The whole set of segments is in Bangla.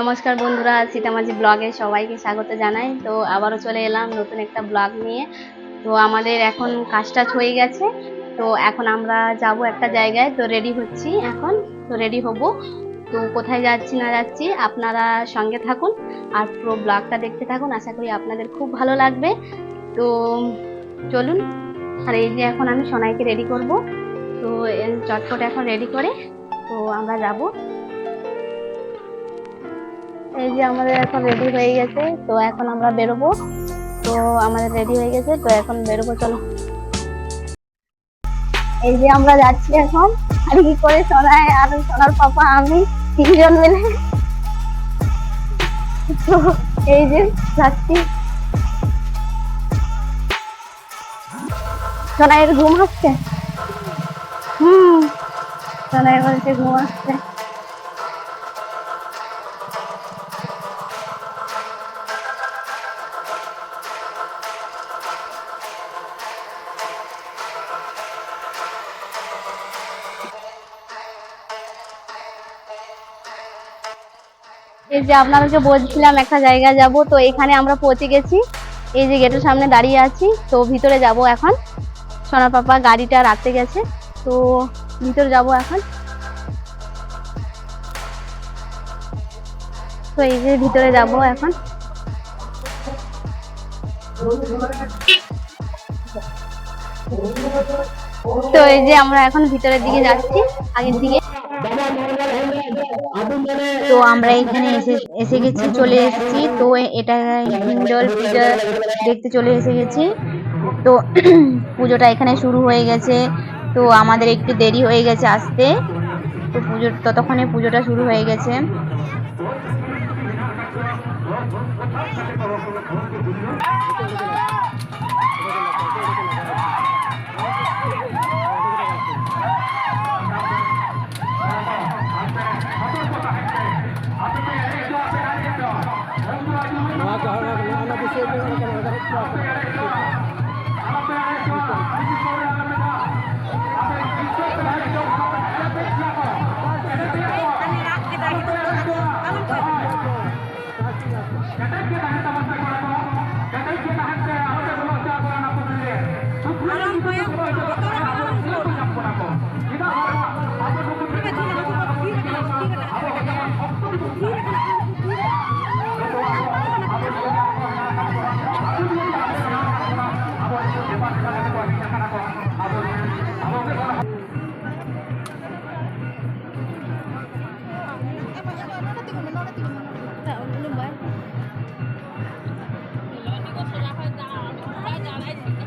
নমস্কার বন্ধুরা, সীতামাঝি ব্লগে সবাইকে স্বাগত জানাই। তো আবারও চলে এলাম নতুন একটা ব্লগ নিয়ে। তো আমাদের এখন কাজ টাজ হয়ে গেছে। তো এখন আমরা যাব একটা জায়গায়। তো রেডি হচ্ছি এখন। তো রেডি হব। তো কোথায় যাচ্ছি, না যাচ্ছি, আপনারা সঙ্গে থাকুন আর পুরো ব্লগটা দেখতে থাকুন। আশা করি আপনাদের খুব ভালো লাগবে। তো চলুন। আর এই যে এখন আমি সোনাইকে রেডি করব। তো চটপট এখন রেডি করে। তো আমরা যাব। এই যে আমাদের এখন রেডি হয়ে গেছে, তো এখন আমরা বেরোবো। তো আমাদের রেডি হয়ে গেছে, তো এখন বেরোবো, চলো। এই যে আমরা যাচ্ছি এখন। আর কি করে সোনায় আর সোনার পাপা আমি, তিনজন মিলে। তো এই যে যাচ্ছি। সোনাইয়ের ঘুম আসছে? হুম সোনাই বলছে ঘুম আসছে। এই যে আপনাদেরকে বলছিলাম একটা জায়গায় যাব, তো এখানে আমরা পৌঁছে গেছি। এই যে গেটের সামনে দাঁড়িয়ে আছি, তো ভিতরে যাব এখন। সোনার পাপা গাড়িটা রাখতে গেছে, তো ভিতরে যাব এখন। তো এই যে ভিতরে যাব এখন। তো এই যে আমরা এখন ভিতরের দিকে যাচ্ছি, আগের দিকে। তো আমরা এখানে এসে এসে গেছি চলে এসেছি। তো এটা হিন্দল পূজা দেখতে চলে এসে গেছি। তো পুজোটা এখানে শুরু হয়ে গেছে। তো আমাদের একটু দেরি হয়ে গেছে আসতে। তো পুজো ততক্ষণে পুজোটা শুরু হয়ে গেছে। Nora, uh,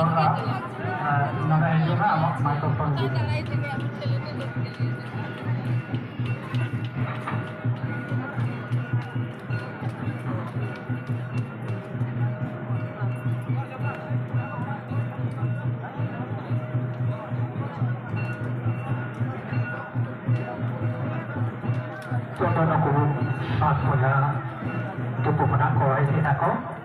Contoh aku, aku nak, tubuh menang kau, ini nak kau.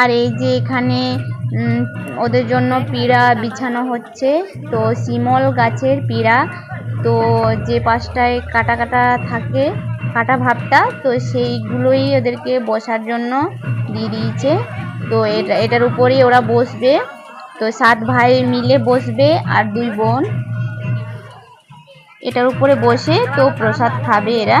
আর এই যে এখানে ওদের জন্য পিড়া বিছানো হচ্ছে। তো শিমল গাছের পিড়া। তো যে পাশটায় কাটা কাটা থাকে, কাটা ভাবটা, তো সেইগুলোই ওদেরকে বসার জন্য দিয়ে দিয়েছে। তো এটা, এটার উপরেই ওরা বসবে। তো সাত ভাই মিলে বসবে আর দুই বোন। এটার উপরে বসে তো প্রসাদ খাবে এরা।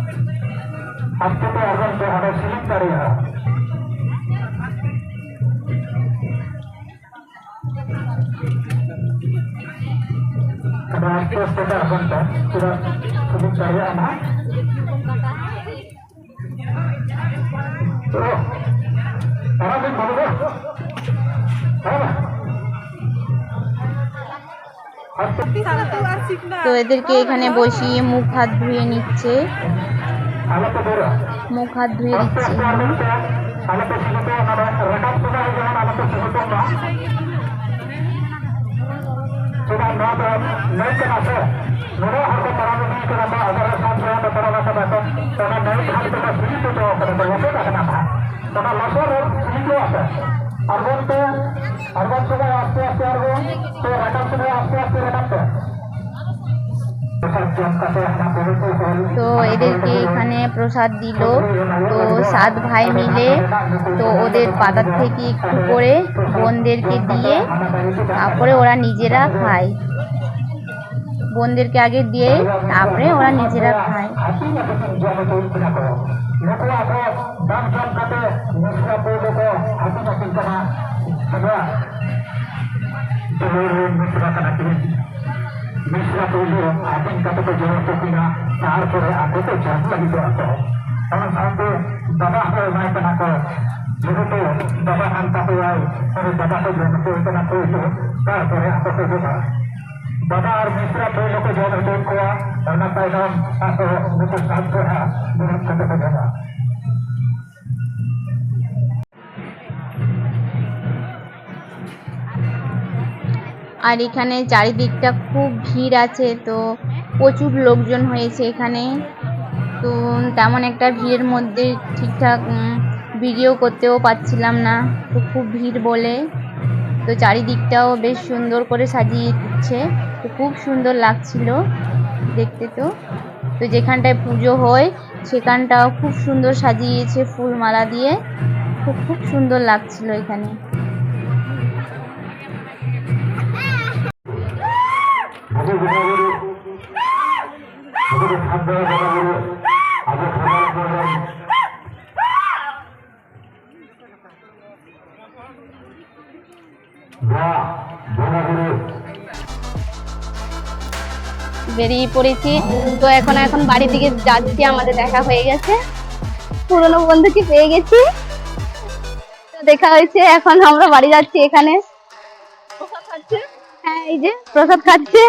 তো এদেরকে এখানে বসিয়ে মুখ হাত ধুয়ে নিচ্ছে. মুখ হাত ধুয়ে দিচ্ছে tu এখানে। ada alat tu sebut ada rekam sudah jangan alat tu sebut apa. তো এদেরকে এখানে প্রসাদ দিল। তো সাত ভাই মিলে তো ওদের পাতার থেকে একটু করে বোনদেরকে দিয়ে তারপরে ওরা নিজেরা খায়। বোনদেরকে আগে দিয়ে তারপরে ওরা নিজেরা খায়। hati jam lagi tu aku. Kalau sampai bapa aku naik kena kau. Jadi tu bapa hantar tu ay. Kalau bapa tu jam tu kena tu itu. Tampore aku tu juga. বাবা আর মিশ্রা দুই লোকে যোগ করা রান্না পাইলাম তারপর মুখ সাত করা দূর থেকে দেওয়া আর এখানে চারিদিকটা খুব ভিড় আছে, তো প্রচুর লোকজন হয়েছে এখানে। তো তেমন একটা ভিড়ের মধ্যে ঠিকঠাক ভিডিও করতেও পারছিলাম না, তো খুব ভিড় বলে। তো চারিদিকটাও বেশ সুন্দর করে সাজিয়ে দিচ্ছে তো খুব সুন্দর লাগছিল দেখতে তো। তো যেখানটায় পুজো হয়, সেখানটাও খুব সুন্দর সাজিয়েছে ফুলমালা দিয়ে। খুব খুব সুন্দর লাগছিল এখানে। বেরিয়ে পড়েছি। তো এখন এখন বাড়ির দিকে যাচ্ছি, আমাদের দেখা হয়ে গেছে। পুরনো বন্ধুকে পেয়ে গেছি? দেখা হয়েছে, এখন আমরা বাড়ি যাচ্ছি এখানে। হ্যাঁ এই যে প্রসাদ খাচ্ছে।